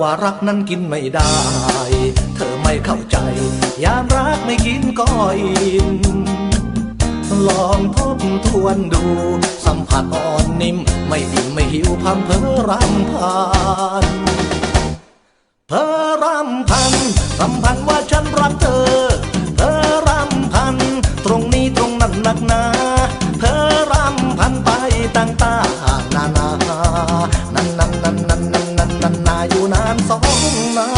ว่ารักนั้นกินไม่ได้ เธอไม่เข้าใจ ยามรักไม่กินก็อิ่มลองทบทวนดู สัมผัสอ่อนนิ่ม ไม่อิ่มไม่หิวพัมเพอรำพันเพอรำพันรำพันว่าฉันรักเธอเพอรำพัน ตรงนี้ตรงนั้นหนักหนา นานสองนา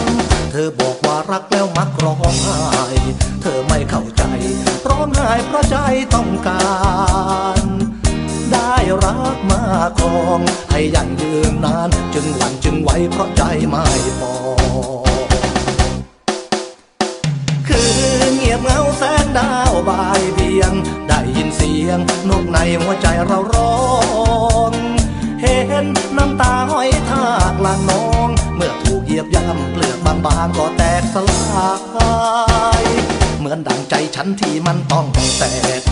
น เธอบอกว่ารักแล้วมักร้องไห้ เธอไม่เข้าใจ ร้องไห้เพราะใจต้องการ ได้รักมาครอง ให้ยั่งยืนนาน จึงหวั่นจึงไหวเพราะใจไม่พอคือเงียบเงาแสงดาวบายเบียง ได้ยินเสียงนกในหัวใจเราร้อง เห็นน้ำตา ย่ำเปลือกบางๆก็แตกสลายเหมือนดังใจฉันที่มันต้องแตก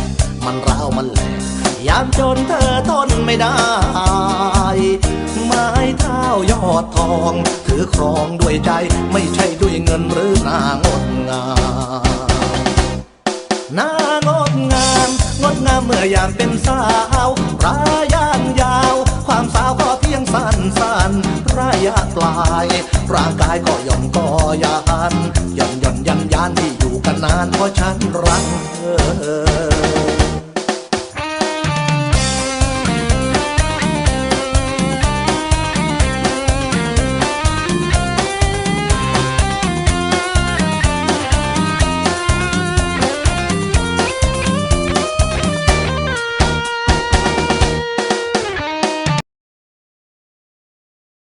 มันร้าวมันแหลกยามจนเธอทนไม่ได้ ไม้เท้ายอดทอง ถือครองด้วยใจไม่ใช่ด้วยเงินหรือนางดงามนางดงาม งดงามเมื่อยามเป็นสาวรา ร่างกายก็ย่อมก็ยานย่อมย่อมยันยานที่อยู่กันนานเพราะฉันรักเธอ